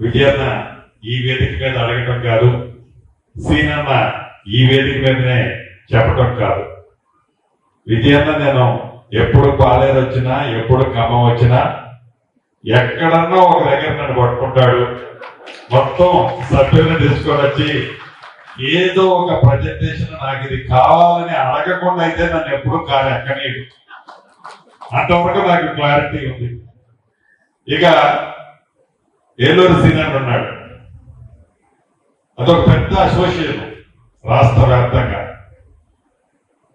విజయన్న ఈ వేదిక మీద అడగటం కాదు సీనన్న ఈ వేదిక మీదనే చెప్పటం కాదు. విజయన్న నేను ఎప్పుడు పాలేరు వచ్చినా ఎప్పుడు ఖమ్మం వచ్చినా ఎక్కడన్నా ఒక దగ్గర నన్ను పట్టుకుంటాడు. మొత్తం సభ్యులను తీసుకొని వచ్చి ఏదో ఒక ప్రజెంటేషన్ నాకు ఇది కావాలని అడగకుండా అయితే నన్ను ఎప్పుడు కాదు ఎక్కనీయడు అంతవరకు నాకు క్లారిటీ ఉంది. ఇక ఏలూరు సీనియర్ ఉన్నాడు. అదొక పెద్ద అసోసియేషన్ రాష్ట్ర వ్యాప్తంగా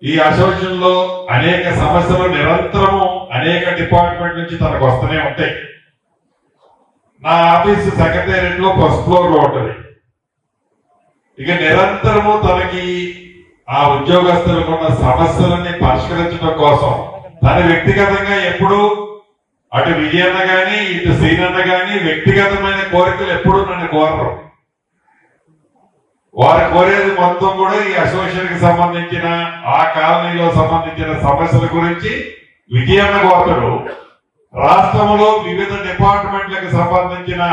ఈ అసోసియేషన్లో అనేక సమస్యలు నిరంతరము అనేక డిపార్ట్మెంట్ నుంచి తనకు వస్తూనే ఉంటాయి. నా ఆఫీస్ సెక్రటేరియట్లో ఫస్ట్ ఫ్లోర్లో ఇక నిరంతరము తనకి ఆ ఉద్యోగస్తులకు ఉన్న సమస్యలని పరిష్కరించడం కోసం తన వ్యక్తిగతంగా ఎప్పుడూ అటు విజయన్న కానీ ఇటు శ్రీనన్న కానీ వ్యక్తిగతమైన కోరికలు ఎప్పుడు నన్ను కోరరు. వారు కోరేది మొత్తం కూడా ఈ అసోసియేషన్కి సంబంధించిన ఆ కాలనీలో సంబంధించిన సమస్యల గురించి విజయన్న కోరతాడు. రాష్ట్రంలో వివిధ డిపార్ట్మెంట్లకు సంబంధించిన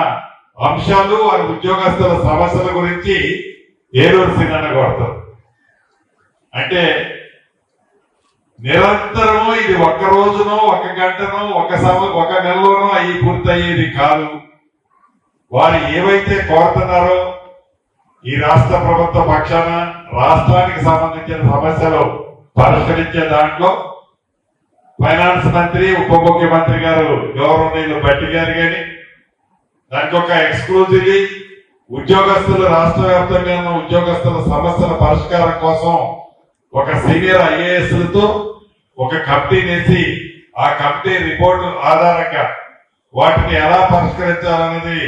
అంశాలు వారి ఉద్యోగస్తుల సమస్యల గురించి ఏలూరు శ్రీనన్న కోరతారు అంటే నిరంతరము ఇది ఒక్క రోజునో ఒక గంటనో ఒక సమ ఒక నెలలోనో అయ్యి పూర్తయ్యేది కాదు. వారు ఏవైతే కోరుతున్నారో ఈ రాష్ట్ర ప్రభుత్వ పక్షాన రాష్ట్రానికి సంబంధించిన సమస్యలు పరిష్కరించే దాంట్లో ఫైనాన్స్ మంత్రి ఉప ముఖ్యమంత్రి గారు గౌరవనీయులు బట్టి గారు కానీ దానికి ఒక ఎక్స్క్లూజివ్లీ ఉద్యోగస్తులు రాష్ట్ర వ్యాప్తంగా ఉన్న ఉద్యోగస్తుల సమస్యల పరిష్కారం కోసం ఒక సీనియర్ ఐఏఎస్లతో ఒక కమిటీ వేసి ఆ కమిటీ రిపోర్టు ఆధారంగా వాటిని ఎలా పరిష్కరించాలనేది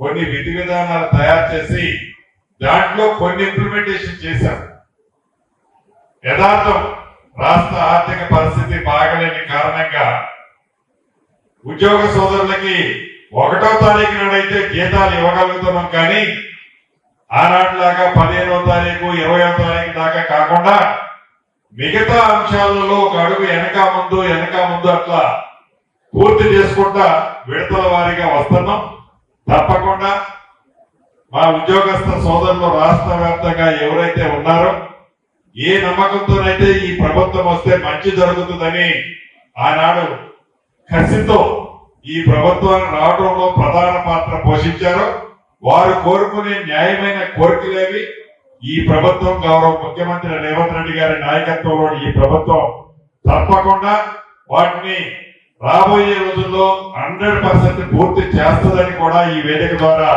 కొన్ని విధి విధానాలు తయారు చేసి దాంట్లో కొన్ని ఇంప్లిమెంటేషన్ చేశాం. యథార్థం రాష్ట్ర ఆర్థిక పరిస్థితి బాగలేని కారణంగా ఉద్యోగ సోదరులకి ఒకటో తారీఖు నాడైతే జీతాలు ఇవ్వగలుగుతున్నాం కానీ ఆనాటిలాగా పదిహేనో తారీఖు ఇరవయో తారీఖు దాకా కాకుండా మిగతా అంశాలలో ఒక అడుగు వెనక ముందు వెనక ముందు అట్లా పూర్తి చేసుకుంటా విడతల వారీగా వస్తున్నాం. తప్పకుండా మా ఉద్యోగస్థ సోదరులు రాష్ట్ర వ్యాప్తంగా ఎవరైతే ఉన్నారో ఏ నమ్మకంతోనైతే ఈ ప్రభుత్వం వస్తే మంచి జరుగుతుందని ఆనాడు కసితో ఈ ప్రభుత్వాన్ని రావడంలో ప్రధాన పాత్ర పోషించారు. వారు కోరుకునే న్యాయమైన కోరికలేవి ఈ ప్రభుత్వం గౌరవ ముఖ్యమంత్రి రేవంత్ రెడ్డి గారి నాయకత్వంలో ఈ ప్రభుత్వం తప్పకుండా వాటిని రాబోయే రోజుల్లో హండ్రెడ్ పర్సెంట్ పూర్తి చేస్తుందని కూడా ఈ వేదిక ద్వారా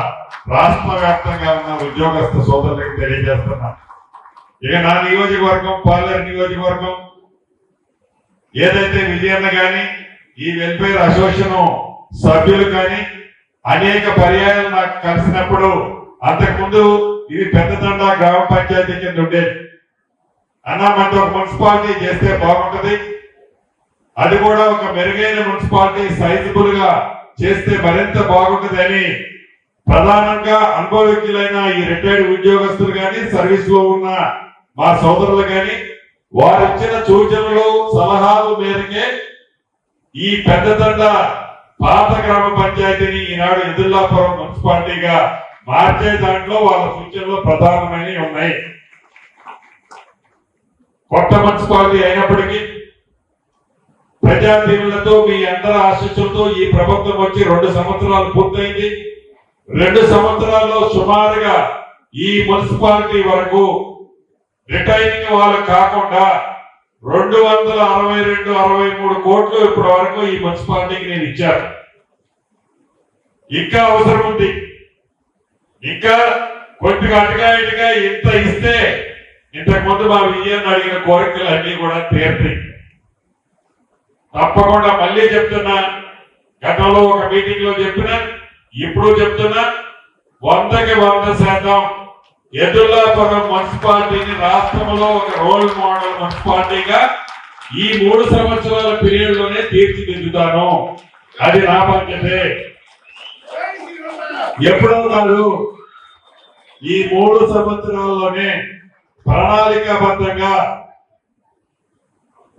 రాష్ట్ర వ్యాప్తంగా ఉన్న ఉద్యోగస్తు సోదరులకు తెలియజేస్తున్నా. ఇక నా నియోజకవర్గం పాలేరు నియోజకవర్గం ఏదైతే విజయన్న కానీ ఈ వెల్ఫేర్ అసోసియేషన్ సభ్యులు కానీ అనేక పర్యాయాలు నాకు కలిసినప్పుడు అంతకుముందు ఇది పెద్దదండ గ్రామ పంచాయతీ కింద ఉండేది. అన్నా మనతో ఒక మున్సిపాలిటీ చేస్తే బాగుంటది. అది కూడా ఒక మెరుగైన మున్సిపాలిటీ సైజబుల్గా చేస్తే మరింత బాగుంటది అని ప్రధానంగా అనుభవజ్ఞులైన ఈ రిటైర్డ్ ఉద్యోగస్తులు కానీ సర్వీస్లో ఉన్న మా సోదరులు కానీ వారు ఇచ్చిన సూచనలు సలహాలు మేరకే ఈ పెద్దదండ పాత గ్రామ పంచాయతీని ఈనాడు ఎదుర్లాపురం మున్సిపాలిటీగా మార్చే దాంట్లో వాళ్ళ సూచనలు ప్రధానమైనవి ఉన్నాయి. కొత్త మున్సిపాలిటీ అయినప్పటికీ ప్రజాదీవులతో మీ అందరి ఆశీస్సులతో ఈ ప్రభుత్వం వచ్చి రెండు సంవత్సరాలు పూర్తయింది. రెండు సంవత్సరాల్లో సుమారుగా ఈ మున్సిపాలిటీ వరకు రిటైరింగ్ వాళ్ళు కాకుండా రెండు వందల అరవై రెండు అరవై మూడు కోట్లు ఇప్పటి వరకు ఈ మున్సిపాలిటీకి నేను ఇచ్చాను. ఇంకా అవసరం ఉంది. ఇంకా కొద్దిగా అటుగా ఇటుగా ఇంత ఇస్తే ఇంతకు ముందు మా విజయాన్ని అడిగిన కోరికలు అన్ని కూడా తీరుతాయి. తప్పకుండా మళ్ళీ చెప్తున్నా. గతంలో ఒక మీటింగ్లో చెప్పిన ఇప్పుడు చెప్తున్నా వందకి వంద శాతం ఎదుర్లాపురం మున్సిపాలిటీని రాష్ట్రంలో ఒక రోల్ మోడల్ మున్సిపాలిటీగా ఈ మూడు సంవత్సరాల పీరియడ్లోనే తీర్చిదిద్దుతాను. అది నా బాధ్యతే. ఎప్పుడో కాదు ఈ మూడు సంవత్సరాల్లోనే ప్రణాళికాబద్ధంగా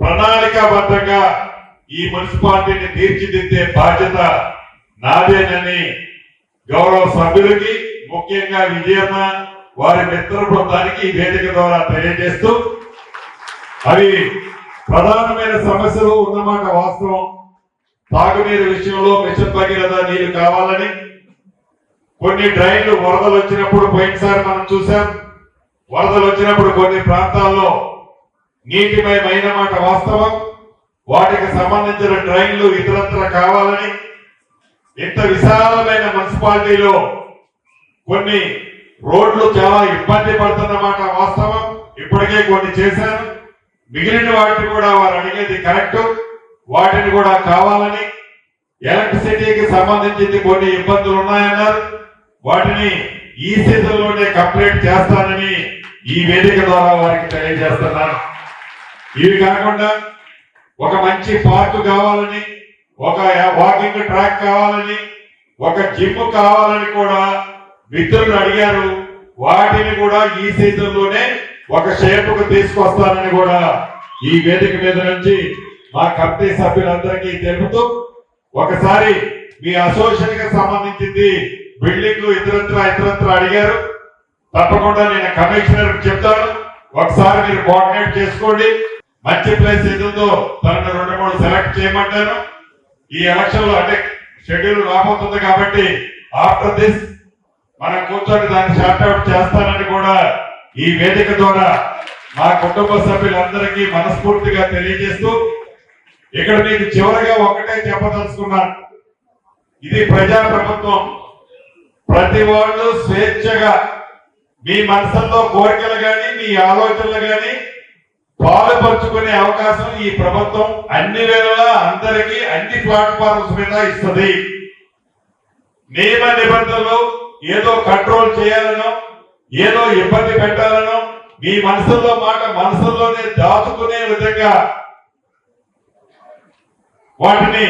ప్రణాళికాబద్ధంగా ఈ మున్సిపాలిటీని తీర్చిదిద్దే బాధ్యత నాదేనని గౌరవ సభ్యులకి ముఖ్యంగా విజయమ్మ వారి మిత్ర బృందానికి ఈ వేదిక ద్వారా తెలియజేస్తూ అవి ప్రధానమైన సమస్యలు ఉన్నమాట వాస్తవం. తాగునీరు విషయంలో మిషన్ భగీరథ నీరు కావాలని కొన్ని డ్రైన్లు వరదలు వచ్చినప్పుడు పోయినసారి మనం చూసాం వరదలు వచ్చినప్పుడు కొన్ని ప్రాంతాల్లో నీటిపై మైన మాట వాస్తవం. వాటికి సంబంధించిన డ్రైన్లు ఇతరత్ర కావాలని ఇంత విశాలమైన మున్సిపాలిటీలో కొన్ని రోడ్లు చాలా ఇబ్బంది పడుతున్నమాట వాస్తవం. ఇప్పటికే కొన్ని చేశాను. మిగిలిన వాటిని కూడా వారు అడిగేది కరెక్ట్. వాటిని కూడా కావాలని ఎలక్ట్రిసిటీకి సంబంధించింది కొన్ని ఇబ్బందులు ఉన్నాయన్నారు. వాటిని ఈ సీజన్లోనే కంప్లీట్ చేస్తానని ఈ వేదిక ద్వారా వారికి తెలియజేస్తున్నాను. ఇవి కాకుండా ఒక మంచి పార్క్ కావాలని ఒక వాకింగ్ ట్రాక్ కావాలని ఒక జిమ్ కావాలని కూడా మిత్రులు అడిగారు. వాటిని కూడా ఈ సీజన్లోనే ఒక షేపుకు తీసుకొస్తానని కూడా ఈ వేదిక మీద నుంచి మా కమిటీ సభ్యులందరికీ తెలుపుతూ ఒకసారి మీ అసోసియేషన్కి సంబంధించింది బిల్డింగ్ ఇతరత్ర ఇతరత్ర అడిగారు? తప్పకుండా నేను కమిషనర్ చెప్తాను. ఒకసారి మీరు కోఆర్డినేట్ చేసుకోండి. మంచి ప్లేస్ ఏది ఉందో తనను రెండు మూడు సెలెక్ట్ చేయమంటాను. ఈ ఎలక్షన్లో అంటే షెడ్యూల్ రాబోతుంది కాబట్టి ఆఫ్టర్ దిస్ మనం కూర్చొని దాన్ని షార్ట్ అవుట్ చేస్తానని కూడా ఈ వేదిక ద్వారా మా కుటుంబ సభ్యులందరికీ మనస్ఫూర్తిగా తెలియజేస్తూ ఇక్కడ మీకు చివరిగా ఒకటే చెప్పదలుచుకున్నాను. ఇది ప్రజా ప్రభుత్వం ప్రతి వాళ్ళు స్వేచ్ఛగా మీ మనసుల్లో కోరికలు కానీ మీ ఆలోచనలు కానీ పాలుపరుచుకునే అవకాశం ఈ ప్రభుత్వం అన్ని వేళలా అందరికీ అన్ని ప్లాట్ఫామ్స్ మీద ఇస్తుంది. నియమ నిబంధనలు ఏదో కంట్రోల్ చేయాలనో ఏదో ఇబ్బంది పెట్టాలనో మీ మనసులో మాట మనసులోనే దాచుకునే విధంగా వాటిని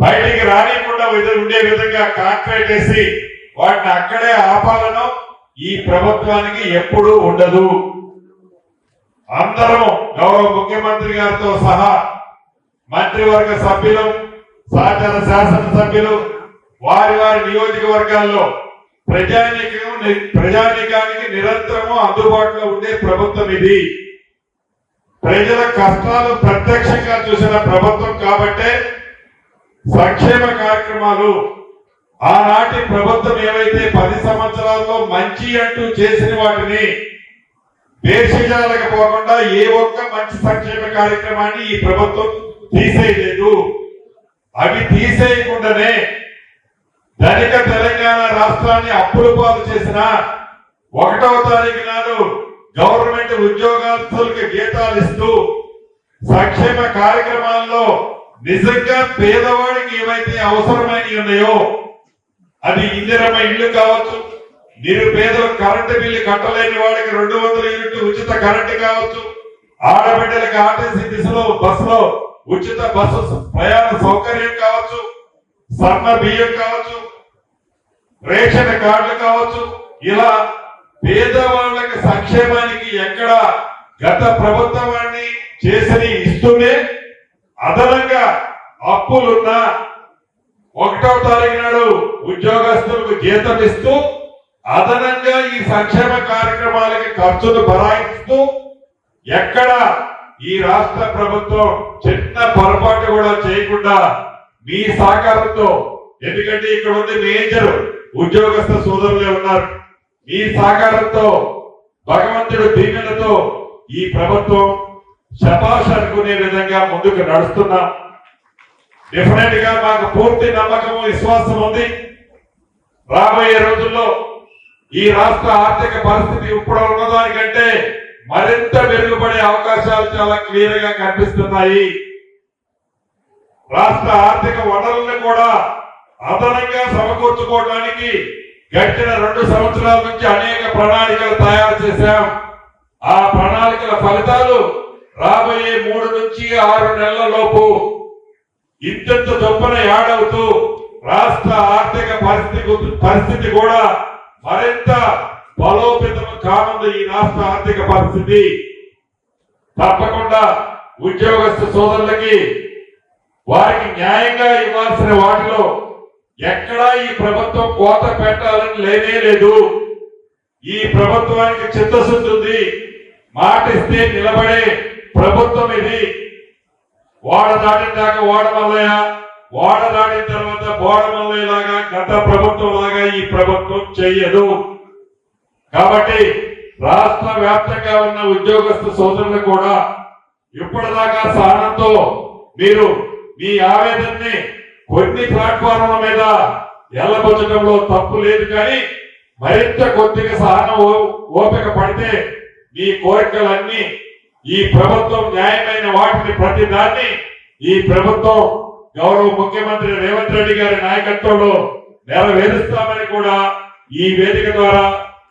బయటికి రానికుండా ఉండే విధంగా కాన్సన్ట్రేట్ చేసి వాటిని అక్కడే ఆపాలను ఈ ప్రభుత్వానికి ఎప్పుడూ ఉండదు. అందరం గౌరవ ముఖ్యమంత్రి గారితో సహా మంత్రివర్గ సభ్యులు సహచర శాసనసభ్యులు వారి వారి నియోజకవర్గాల్లో ప్రజానీకం ప్రజానీకానికి నిరంతరము అందుబాటులో ఉండే ప్రభుత్వం ఇది. ప్రజల కష్టాలు ప్రత్యక్షంగా చూసిన ప్రభుత్వం కాబట్టే సంక్షేమ కార్యక్రమాలు ఆనాటి ప్రభుత్వం ఏవైతే పది సంవత్సరాల్లో మంచి అంటూ చేసిన వాటిని దేశజాలకు పోకుండా ఏ ఒక్క మంచి సంక్షేమ కార్యక్రమాన్ని ఈ ప్రభుత్వం తీసేయలేదు. అవి తీసేయకుండానే ధనిక తెలంగాణ రాష్ట్రాన్ని అప్పులు పాలు చేసిన ఒకటవ తారీఖు నాడు గవర్నమెంట్ ఉద్యోగస్తులకు జీతాలు ఇస్తూ సంక్షేమ కార్యక్రమాల్లో నిజంగా పేదవాడికి ఏవైతే అవసరమైనవి ఉన్నాయో అది ఇందిరమ్మ ఇల్లు కావచ్చు. నిరుపేదలు కరెంటు బిల్లు కట్టలేని వాడికి రెండు వందల యూనిట్లు ఉచిత కరెంటు కావచ్చు. ఆడబిడ్డలకి ఆర్టీసీ దిశలో బస్సులో ఉచిత బస్సు ప్రయాణ సౌకర్యం కావచ్చు. సన్న బియ్యం కావచ్చు. రేషన్ కార్డులు కావచ్చు. ఇలా పేదవాళ్ళకి సంక్షేమానికి ఎక్కడ గత ప్రభుత్వాన్ని చేసిన ఇస్తూనే అదనంగా అప్పులున్నా ఒకటో తారీఖు నాడు ఉద్యోగస్తులకు జీతం ఇస్తూ అదనంగా ఈ సంక్షేమ కార్యక్రమాలకి ఖర్చులు భరాయిస్తూ ఎక్కడ ఈ రాష్ట్ర ప్రభుత్వం చిన్న పొరపాటు కూడా చేయకుండా మీ సహకారంతో ఎందుకంటే ఇక్కడ ఉంది మేజర్ ఉద్యోగస్థ సోదరులే ఉన్నారు. మీ సహకారంతో భగవంతుడు దీవెనతో ఈ ప్రభుత్వం శబాష్ అనుకునే విధంగా ముందుకు నడుస్తున్నాం. డెఫినెట్గా మాకు పూర్తి నమ్మకము విశ్వాసం ఉంది. రాబోయే రోజుల్లో ఈ రాష్ట్ర ఆర్థిక పరిస్థితి ఇప్పుడు ఉన్నదానికంటే మరింత మెరుగుపడే అవకాశాలు చాలా క్లియర్గా కనిపిస్తున్నాయి. రాష్ట్ర ఆర్థిక వనరులను కూడా అదనంగా సమకూర్చుకోవడానికి గడిచిన రెండు సంవత్సరాల నుంచి అనేక ప్రణాళికలు తయారు చేశాం. ఆ ప్రణాళికల ఫలితాలు రాబోయే మూడు నుంచి ఆరు నెలల లోపు ఇంతంత చొప్పున యాడవుతూ రాష్ట్ర ఆర్థిక పరిస్థితి పరిస్థితి కూడా మరింత బలోపేతం కానుంది ఈ రాష్ట్ర ఆర్థిక పరిస్థితి. తప్పకుండా ఉద్యోగస్తు సోదరులకి వారికి న్యాయంగా ఇవ్వాల్సిన వాటిలో ఎక్కడా ఈ ప్రభుత్వం కోత పెట్టాలని లేనే లేదు. ఈ ప్రభుత్వానికి చిత్తశుద్ధి ఉంది. మాటిస్తే నిలబడే ప్రభుత్వం ఇది. ఓడ దాటిన దాకా ఓడ మల్లయ్య ఓడ దాటిన తర్వాత బోడ లాగా గత ప్రభుత్వం లాగా ఈ ప్రభుత్వం చెయ్యదు. కాబట్టి రాష్ట్ర వ్యాప్తంగా ఉన్న ఉద్యోగస్తు సోదరులు కూడా ఇప్పటిదాకా సహనంతో మీరు మీ ఆవేదనని కొన్ని ప్లాట్ఫామ్ల మీద ఎల్లబుచ్చడంలో తప్పు లేదు కానీ మరింత కొద్దిగా సహనం ఓ- ఓపిక పడితే మీ కోరికలన్నీ ఈ ప్రభుత్వం న్యాయమైన వాటిని ప్రతి దాన్ని ఈ ప్రభుత్వం గౌరవ ముఖ్యమంత్రి రేవంత్ రెడ్డి గారి నాయకత్వంలో నెరవేరుస్తామని కూడా ఈ వేదిక ద్వారా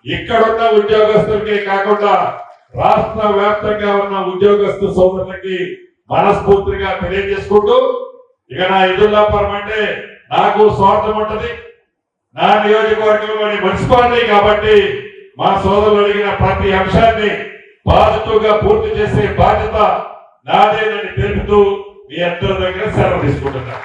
ఇక్కడున్న ఉద్యోగస్తులకే కాకుండా రాష్ట్ర వ్యాప్తంగా ఉన్న ఉద్యోగస్తు సోదరులకి మనస్ఫూర్తిగా తెలియజేసుకుంటూ ఇక నా ఎదుర్లాపరం అంటే నాకు స్వార్థం ఉంటది. నా నియోజకవర్గంలోని మున్సిపాలిటీ కాబట్టి మా సోదరులు అడిగిన ప్రతి అంశాన్ని బాధ్యతగా పూర్తి చేసే బాధ్యత నాదేనని తెలుపుతూ మీ అందరి దగ్గర సెలవు తీసుకుంటున్నాను.